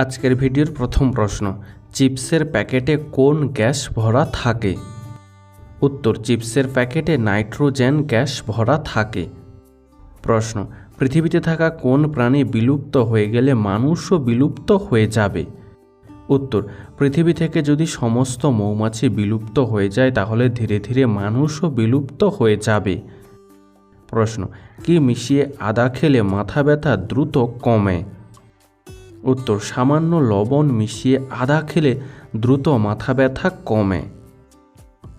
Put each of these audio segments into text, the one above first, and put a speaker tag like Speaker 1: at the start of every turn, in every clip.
Speaker 1: আজকের ভিডিওর প্রথম প্রশ্ন, চিপসের প্যাকেটে কোন গ্যাস ভরা থাকে? উত্তর, চিপসের প্যাকেটে নাইট্রোজেন গ্যাস ভরা থাকে। প্রশ্ন, পৃথিবীতে থাকা কোন প্রাণী বিলুপ্ত হয়ে গেলে মানুষও বিলুপ্ত হয়ে যাবে? উত্তর, পৃথিবী থেকে যদি সমস্ত মৌমাছি বিলুপ্ত হয়ে যায়, তাহলে ধীরে ধীরে মানুষও বিলুপ্ত হয়ে যাবে। প্রশ্ন, কি মিশিয়ে আদা খেলে মাথা ব্যথা দ্রুত কমে? উত্তর, সামান্য লবণ মিশিয়ে আদা খেলে দ্রুত মাথা ব্যথা কমে।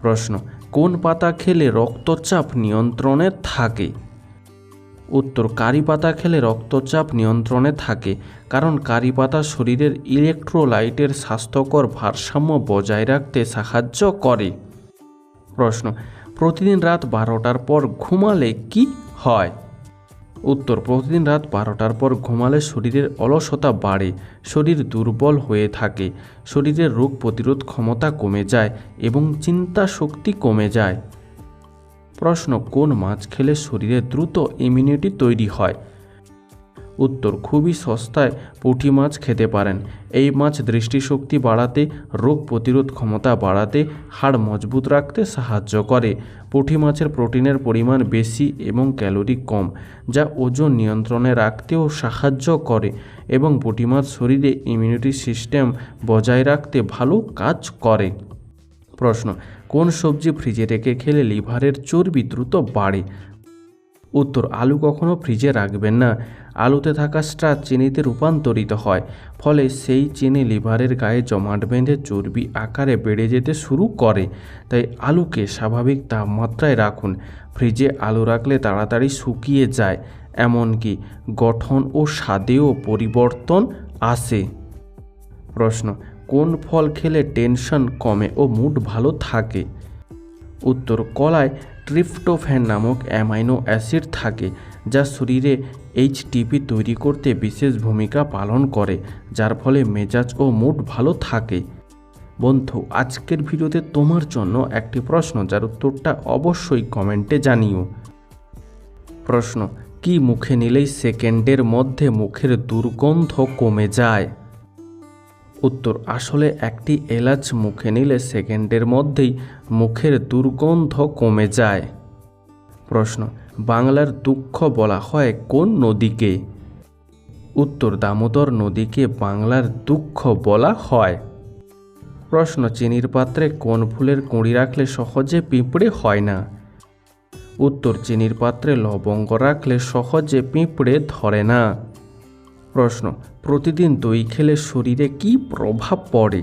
Speaker 1: প্রশ্ন, কোন পাতা খেলে রক্তচাপ নিয়ন্ত্রণে থাকে? উত্তর, কারি পাতা খেলে রক্তচাপ নিয়ন্ত্রণে থাকে, কারণ কারি পাতা শরীরের ইলেকট্রোলাইটের স্বাস্থ্যকর ভারসাম্য বজায় রাখতে সাহায্য করে। প্রশ্ন, প্রতিদিন রাত বারোটার পর ঘুমালে কি হয়? উত্তর, প্রতিদিন রাত বারোটার পর ঘুমালে শরীরের অলসতা বাড়ে, শরীর দুর্বল হয়ে থাকে, শরীরের রোগ প্রতিরোধ ক্ষমতা কমে যায় এবং চিন্তা শক্তি কমে যায়। প্রশ্ন, কোন মাছ খেলে শরীরে দ্রুত ইমিউনিটি তৈরি হয়? উত্তর, খুবই সস্তায় পুঁটি মাছ খেতে পারেন। এই মাছ দৃষ্টিশক্তি বাড়াতে, রোগ প্রতিরোধ ক্ষমতা বাড়াতে, হাড় মজবুত রাখতে সাহায্য করে। পুঁটি মাছের প্রোটিনের পরিমাণ বেশি এবং ক্যালোরি কম, যা ওজন নিয়ন্ত্রণে রাখতেও সাহায্য করে এবং পুঁটি মাছ শরীরে ইমিউনিটি সিস্টেম বজায় রাখতে ভালো কাজ করে। প্রশ্ন, কোন সবজি ফ্রিজে রেখে খেলে লিভারের চর্বি দ্রুত বাড়ে? উত্তর, আলু কখনো ফ্রিজে রাখবেন না। আলুতে থাকা স্টার্চ চিনিতে রূপান্তরিত হয়, ফলে সেই চিনি লিভারের গায়ে জমাট বেঁধে চর্বি আকারে বেড়ে যেতে শুরু করে। তাই আলুকে স্বাভাবিক তাপমাত্রায় রাখুন। ফ্রিজে আলু রাখলে তাড়াতাড়ি শুকিয়ে যায়, এমনকি গঠন ও স্বাদেও পরিবর্তন আসে। প্রশ্ন, কোন ফল খেলে টেনশন কমে ও মুড ভালো থাকে? উত্তর, কলায় ট্রিপ্টোফ্যান নামক অ্যামাইনো অ্যাসিড থাকে, যা শরীরে এইচটিপি তৈরি করতে বিশেষ ভূমিকা পালন করে, যার ফলে মেজাজ ও মুড ভালো থাকে। বন্ধু, আজকের ভিডিওতে তোমার জন্য একটি প্রশ্ন, যার উত্তরটা অবশ্যই কমেন্টে জানিও। প্রশ্ন, কি মুখে নিলেই সেকেন্ডের মধ্যে মুখের দুর্গন্ধ কমে যায়? উত্তর, আসলে একটি এলাচ মুখে নিলে সেকেন্ডের মধ্যেই মুখের দুর্গন্ধ কমে যায়। প্রশ্ন, বাংলার দুঃখ বলা হয় কোন নদীকে? উত্তর, দামোদর নদীকে বাংলার দুঃখ বলা হয়। প্রশ্ন, চিনির পাত্রে কোন ফুলের কুঁড়ি রাখলে সহজে পিঁপড়ে হয় না? উত্তর, চিনির পাত্রে লবঙ্গ রাখলে সহজে পিঁপড়ে ধরে না। প্রশ্ন, প্রতিদিন দই খেলে শরীরে কি প্রভাব পড়ে?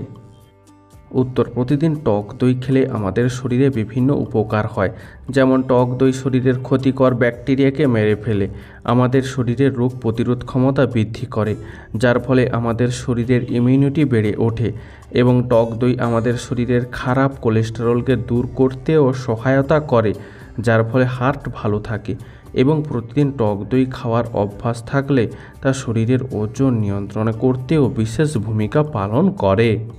Speaker 1: উত্তর, প্রতিদিন টক দই খেলে আমাদের শরীরে বিভিন্ন উপকার হয়। যেমন টক দই শরীরের ক্ষতিকর ব্যাকটেরিয়াকে মেরে ফেলে, আমাদের শরীরের রোগ প্রতিরোধ ক্ষমতা বৃদ্ধি করে, যার ফলে আমাদের শরীরের ইমিউনিটি বেড়ে ওঠে এবং টক দই আমাদের শরীরের খারাপ কোলেস্টেরলকে দূর করতেও সহায়তা করে। যার ফলে হার্ট ভালো থাকে এবং প্রতিদিন টক দই খাওয়ার অভ্যাস থাকলে তা শরীরের ওজন নিয়ন্ত্রণ করতেও বিশেষ ভূমিকা পালন করে।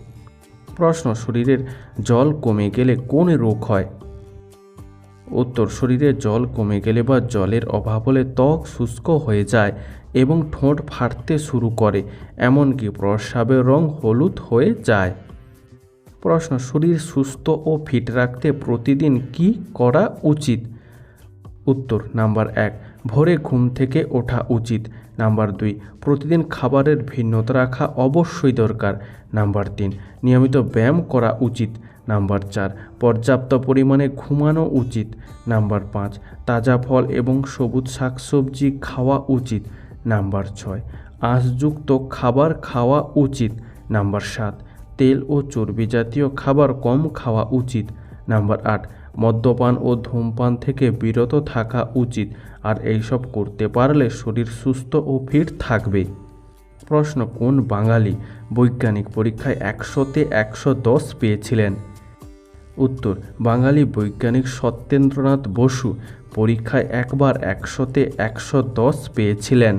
Speaker 1: প্রশ্ন, শরীরের জল কমে গেলে কোন রোগ হয়? উত্তর, শরীরে জল কমে গেলে বা জলের অভাব হলে ত্বক শুষ্ক হয়ে যায় এবং ঠোঁট ফাটতে শুরু করে, এমনকি প্রস্রাবের রং হলুদ হয়ে যায়। প্রশ্ন, শরীর সুস্থ ও ফিট রাখতে প্রতিদিন কি করা উচিত? উত্তর, নাম্বার এক, ভোরে ঘুম থেকে ওঠা উচিত। নাম্বার দুই, প্রতিদিন খাবারের ভিন্নতা রাখা অবশ্যই দরকার। নাম্বার তিন, নিয়মিত ব্যায়াম করা উচিত। নাম্বার চার, পর্যাপ্ত পরিমাণে ঘুমানো উচিত। নাম্বার পাঁচ, তাজা ফল এবং সবুজ শাকসবজি খাওয়া উচিত। নাম্বার ছয়, আঁশযুক্ত খাবার খাওয়া উচিত। নাম্বার সাত তেল ও চর্বি জাতীয় খাবার কম খাওয়া উচিত। নাম্বার আট, মদ্যপান ও ধূমপান থেকে বিরত থাকা উচিত। আর এইসব করতে পারলে শরীর সুস্থ ও ফিট থাকবে। প্রশ্ন, কোন বাঙালি বৈজ্ঞানিক পরীক্ষায় একশোতে একশো দশ পেয়েছিলেন? উত্তর, বাঙালি বৈজ্ঞানিক সত্যেন্দ্রনাথ বসু পরীক্ষায় একবার একশোতে একশো দশ পেয়েছিলেন।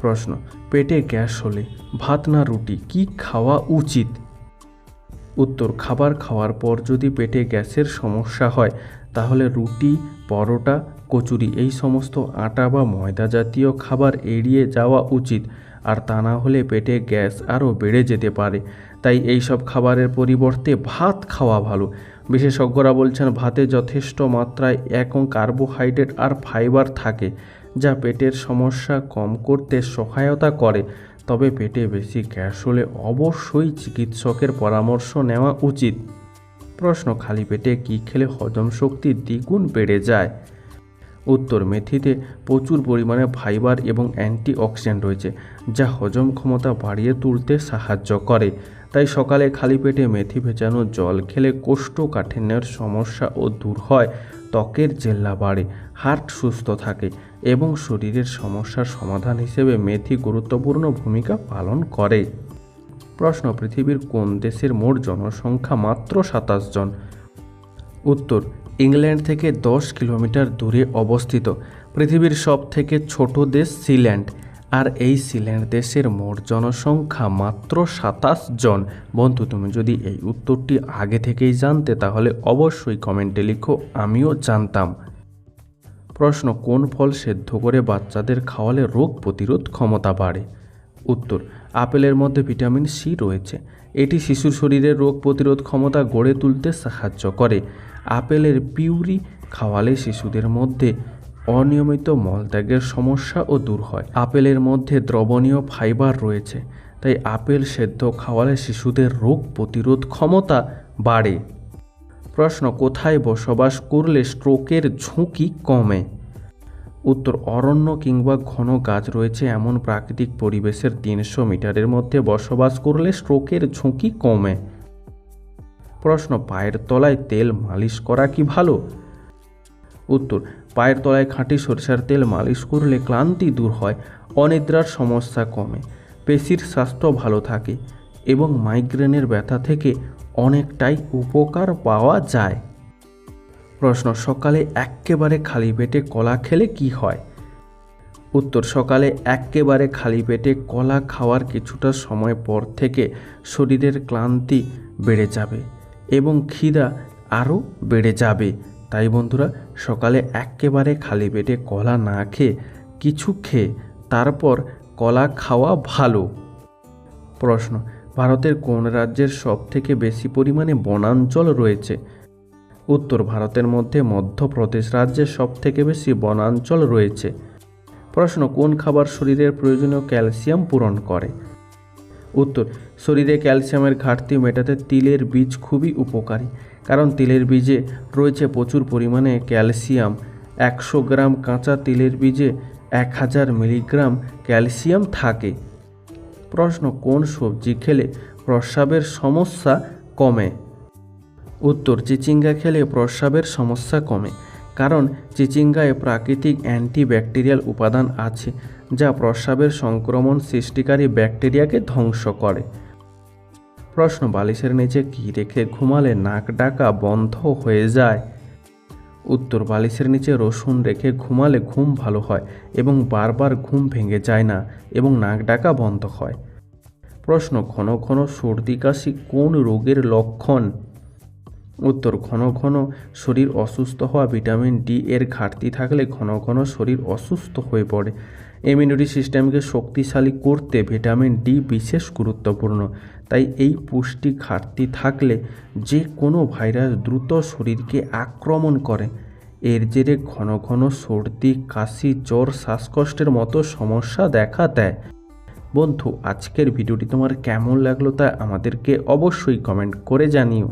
Speaker 1: প্রশ্ন, পেটে গ্যাস হলে ভাত না রুটি, কি খাওয়া উচিত? উত্তর খাবার খাওয়ার পর যদি পেটে গ্যাসের সমস্যা হয়, তাহলে রুটি, পরোটা, কচুরি এই সমস্ত আটা বা ময়দা জাতীয় খাবার এড়িয়ে যাওয়া উচিত। আর তা না হলে পেটে গ্যাস আরও বেড়ে যেতে পারে। তাই এই সব খাবারের পরিবর্তে ভাত খাওয়া ভালো। বিশেষজ্ঞরা বলছেন, ভাতে যথেষ্ট মাত্রায় একং কার্বোহাইড্রেট আর ফাইবার থাকে, যা পেটের সমস্যা কম করতে সহায়তা করে। তবে পেটে বেশি গ্যাস হলে অবশ্যই চিকিৎসকের পরামর্শ নেওয়া উচিত। প্রশ্ন, খালি পেটে কী খেলে হজম শক্তি দ্বিগুণ বেড়ে যায়? উত্তর, মেথিতে প্রচুর পরিমাণে ফাইবার এবং অ্যান্টিঅক্সিডেন্ট রয়েছে, যা হজম ক্ষমতা বাড়িয়ে তুলতে সাহায্য করে। তাই সকালে খালি পেটে মেথি ভেজানো জল খেলে কোষ্ঠকাঠিন্যের সমস্যা ও দূর হয়, ত্বকের জেল্লা বাড়ে হার্ট সুস্থ থাকে এবং শরীরের সমস্যার সমাধান হিসেবে মেথি গুরুত্বপূর্ণ ভূমিকা পালন করে। প্রশ্ন, পৃথিবীর কোন দেশের মোট জনসংখ্যা মাত্র সাতাশ জন? উত্তর, ইংল্যান্ড থেকে দশ কিলোমিটার দূরে অবস্থিত। পৃথিবীর সব থেকে ছোট দেশ সিল্যান্ড আর এই সিল্যান্ড দেশের মোট জনসংখ্যা মাত্র সাতাশ জন। বন্ধু, তুমি যদি এই উত্তরটি আগে থেকেই জানতে, তাহলে অবশ্যই কমেন্টে লিখো, আমিও জানতাম। প্রশ্ন, কোন ফল সেদ্ধ করে বাচ্চাদের খাওয়ালে রোগ প্রতিরোধ ক্ষমতা বাড়ে? উত্তর, আপেলের মধ্যে ভিটামিন সি রয়েছে। এটি শিশুর শরীরের রোগ প্রতিরোধ ক্ষমতা গড়ে তুলতে সাহায্য করে। আপেলের পিউরি খাওয়ালে শিশুদের মধ্যে অনিয়মিত মলত্যাগের সমস্যা ও দূর হয়। আপেলের মধ্যে দ্রবণীয় ফাইবার রয়েছে, তাই আপেল সেদ্ধ খাওয়ালে শিশুদের রোগ প্রতিরোধ ক্ষমতা বাড়ে। প্রশ্ন, কোথায় বসবাস করলে স্ট্রোকের ঝুঁকি কমে? উত্তর, অরণ্য কিংবা ঘন গাছ রয়েছে, এমন প্রাকৃতিক পরিবেশের তিনশো মিটারের মধ্যে বসবাস করলে স্ট্রোকের ঝুঁকি কমে? প্রশ্ন, পায়ের তলায় তেল মালিশ করা কি ভালো? উত্তর, পায়ের তলায় খাঁটি সরিষার তেল মালিশ করলে ক্লান্তি দূর হয়, অনিদ্রার সমস্যা কমে, পেশির স্বাস্থ্য ভালো থাকে এবং মাইগ্রেনের ব্যথা থেকে অনেকটাই উপকার পাওয়া যায়। প্রশ্ন, সকালে এক্কেবারে খালি পেটে কলা খেলে কি হয়? উত্তর, সকালে এক্কেবারে খালি পেটে কলা খাওয়ার কিছুটা সময় পর থেকে শরীরের ক্লান্তি বেড়ে যাবে এবং খিদা আরও বেড়ে যাবে। তাই বন্ধুরা, সকালে এক্কেবারে খালি পেটে কলা না খেয়ে কিছু খেয়ে তারপর কলা খাওয়া ভালো। প্রশ্ন ভারতের কোন রাজ্যের সবথেকে বেশি পরিমাণে বনাঞ্চল রয়েছে? উত্তর ভারতের মধ্যে মধ্যপ্রদেশ রাজ্যে সবথেকে বেশি বনাঞ্চল রয়েছে। প্রশ্ন, কোন খাবার শরীরের প্রয়োজনীয় ক্যালসিয়াম পূরণ করে? উত্তর, শরীরে ক্যালসিয়ামের ঘাটতি মেটাতে তিলের বীজ খুবই উপকারী, কারণ তিলের বীজে রয়েছে প্রচুর পরিমাণে ক্যালসিয়াম। একশো গ্রাম কাঁচা তিলের বীজে এক হাজার মিলিগ্রাম ক্যালসিয়াম থাকে। প্রশ্ন, কোন সবজি খেলে প্রস্রাবের সমস্যা কমে? উত্তর, চিচিঙ্গা খেলে প্রস্রাবের সমস্যা কমে, কারণ চিচিঙ্গায় প্রাকৃতিক অ্যান্টিব্যাকটেরিয়াল উপাদান আছে, যা প্রস্রাবের সংক্রমণ সৃষ্টিকারী ব্যাকটেরিয়াকে ধ্বংস করে। প্রশ্ন, বালিশের নিচে কী রেখে ঘুমালে নাক ডাকা বন্ধ হয়ে যায়? উত্তর বালিশের নিচে রসুন রেখে ঘুমালে ঘুম ভালো হয় এবং বারবার ঘুম ভেঙে যায় না এবং নাক ডাকা বন্ধ হয়। প্রশ্ন, ঘন ঘন সর্দি কাশি কোন রোগের লক্ষণ? উত্তর, ঘন ঘন শরীর অসুস্থ হওয়া ভিটামিন ডি এর ঘাটতি থাকলে ঘন ঘন শরীর অসুস্থ হয়ে পড়ে। ইমিউনিটি সিস্টেমকে শক্তিশালী করতে ভিটামিন ডি বিশেষ গুরুত্বপূর্ণ। তাই এই পুষ্টি ঘাটতি থাকলে যে কোনো ভাইরাস দ্রুত শরীরকে আক্রমণ করে। এর জেরে ঘন ঘন সর্দি, কাশি, জ্বর, শ্বাসকষ্টের মতো সমস্যা দেখা দেয়। বন্ধু, আজকের ভিডিওটি তোমার কেমন লাগল তা আমাদেরকে অবশ্যই কমেন্ট করে জানিও।